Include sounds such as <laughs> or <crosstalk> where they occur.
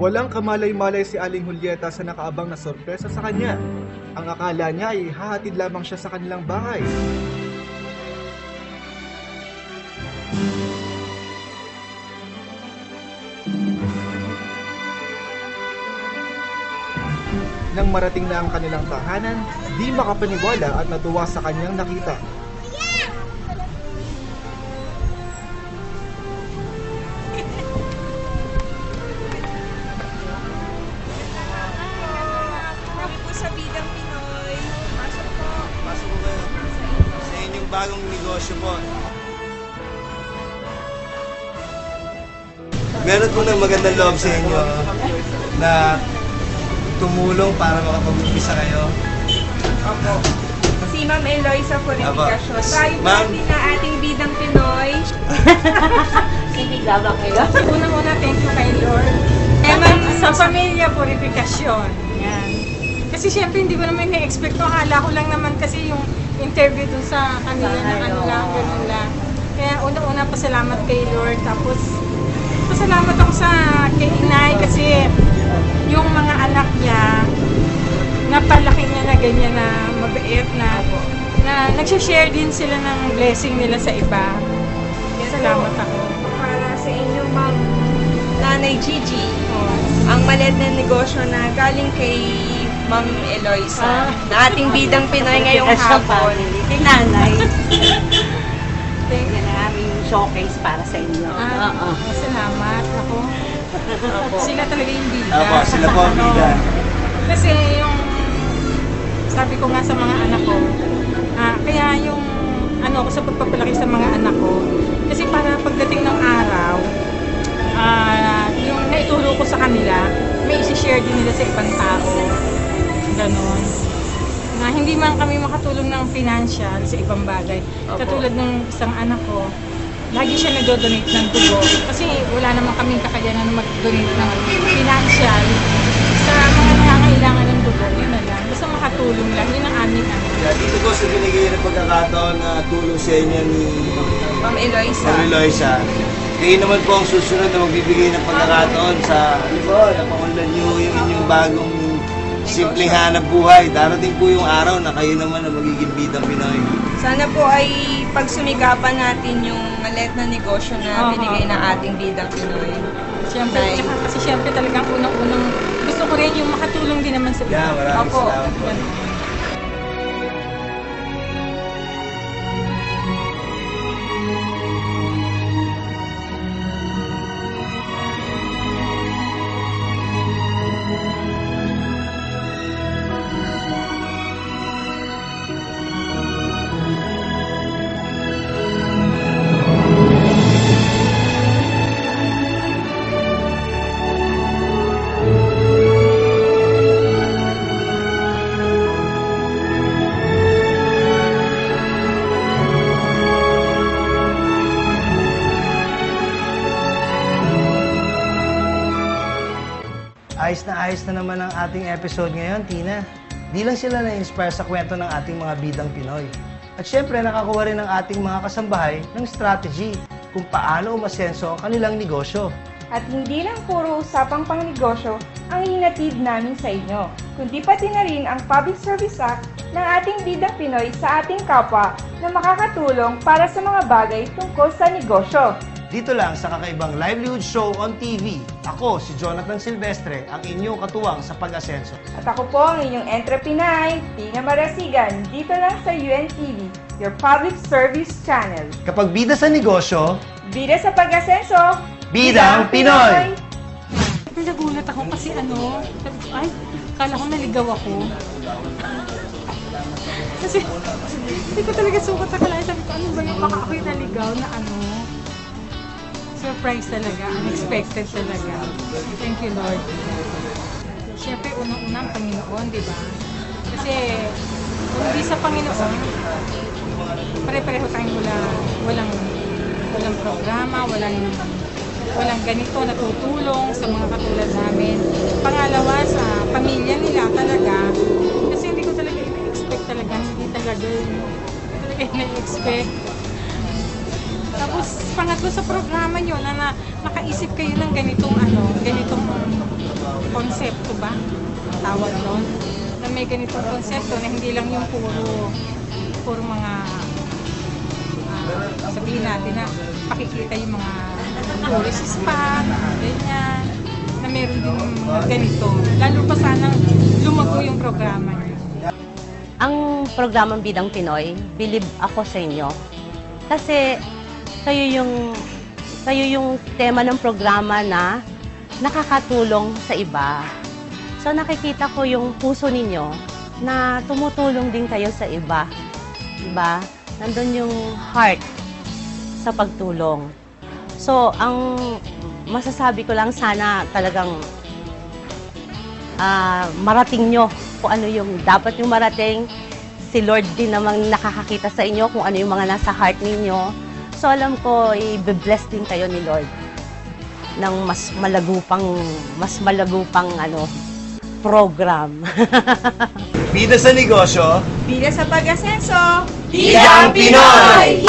Walang kamalay-malay si Aling Julieta sa nakaabang na sorpresa sa kanya. Ang akala niya ay hahatid lamang siya sa kanilang bahay. Nang marating na ang kanilang tahanan, di makapaniwala at natuwa sa kanyang nakita. Po. Meron po ng magandang loob sa inyo na tumulong para makapag-umpisa kayo. Si Ma'am Eloisa Purificacion. Aba. Tayo po Ma'am. din na ating Bidang Pinoy. <laughs> Sinigawa kayo. <laughs> Unang-una, thank you kay Lord. Eh, ma'am, sa pamilya, purifikasyon. Yan. Kasi syempre, hindi ko naman na-expect ko. Akala ko lang naman kasi yung interview dun sa kanila na ano lang, ganun lang. Kaya unang-una, pasalamat kay Lord. Tapos, pasalamat ako sa kay Inay kasi yung mga anak niya, napalaki niya na ganyan na mabait na na nagsishare din sila ng blessing nila sa iba. Salamat ako. Para sa inyo, Ma'am Nanay Gigi. Ang maliit na negosyo na galing kay Ma'am Eloisa. Ah. Na ating Bidang Pinoy ngayong hapon. Kay nanay. Yan ang aming showcase para sa inyo. Ah, Oo. Salamat. Ako. Sila talaga yung bida. Apo, sila po ang bida. Kasi yung sabi ko nga sa mga anak ko, ah, kaya yung ano ko sa pagpapalaki sa mga anak ko, kasi para pagdating ng araw, ah, yung naituro ko sa kanila, may isi-share din nila sa ibang tao. Ganon. Na hindi man kami makatulong ng financial sa ibang bagay. Katulad ng isang anak ko, lagi siya nag-donate ng dugo. Kasi wala naman kaming kakayanan na mag-donate ng financial sa mga nangangailangan ng dugo. Yun na lang. Basta makatulong lang. Yun ang aming ano. Kaya dito po sa binigay ng pagkakataon na tulong sa inyo ni Ma'am Eloisa. Ma'am Eloisa. Kayo naman po ang susunod na magbibigay ng pagkakataon sa, ano po, napaunlad nyo yung inyong bagong simpleng hanap buhay. Darating po yung araw na kayo naman ang magiging bidang Pinoy. Sana po ay pagsumikapan natin yung maliit na negosyo na Oo. binigay ng ating Bidang Pinoy. Siyempre, Nay. tsaka kasi siyempre talagang unang-unang gusto ko rin yung makatulong din naman sa iba. Yeah, maraming Opo. salamat po. Ayos na ayos na naman ang ating episode ngayon, Tina. Di lang sila na-inspire sa kwento ng ating mga bidang Pinoy. At syempre, nakakuha rin ng ating mga kasambahay ng strategy kung paano umasenso ang kanilang negosyo. At hindi lang puro usapang pangnegosyo ang hinatid namin sa inyo, kundi pati na rin ang Public Service Act ng ating bidang Pinoy sa ating kapwa na makakatulong para sa mga bagay tungkol sa negosyo. Dito lang sa kakaibang livelihood show on TV. Ako, si Jonathan Silvestre, ang inyong katuwang sa pag-asenso. At ako po ang inyong entrepreneur, Tina Marasigan, dito lang sa UNTV, your public service channel. Kapag bida sa negosyo, Bida sa pag-asenso, Bidang Pinoy! Nagulat ako kasi ano, ay, kala ko naligaw ako. Kasi, hindi ko talaga sukat akalain. Sabi ko, ano ba yung baka ako'y naligaw na ano. Surprise talaga, unexpected talaga. Thank you, Lord. Siyempre, unang-unang Panginoon, di ba? Kasi, hindi sa Panginoon, pare-pareho tayong wala, walang, walang programa, walang walang ganito natutulong sa mga katulad namin. Pangalawa, sa pamilya nila talaga. Kasi hindi ko talaga ina-expect talaga. Hindi talaga, hindi talaga ina-expect. Tapos, pangatlo sa programa nyo na, na nakaisip kayo ng ganitong ano, ganitong konsepto ba? Tawag doon. Na may ganitong konsepto na hindi lang yung puro puro mga ah, sabihin natin na pakikita yung mga tourist spot, ganyan, na meron din mga ganito. Lalo pa sanang lumago yung programa niyo. ang programang Bidang Pinoy, believe ako sa inyo. Kasi kayo yung kayo yung tema ng programa na nakakatulong sa iba. So nakikita ko yung puso ninyo na tumutulong din kayo sa iba. Diba? Nandun yung heart sa pagtulong. So, ang masasabi ko lang sana talagang ah, marating nyo kung ano yung dapat yung marating. Si Lord din namang nakakakita sa inyo kung ano yung mga nasa heart ninyo. So alam ko, i-bless din kayo ni Lord ng mas malagupang, mas malagupang ano, program. <laughs> Bida sa negosyo, Bida sa pag-asenso! Bidang Pinoy!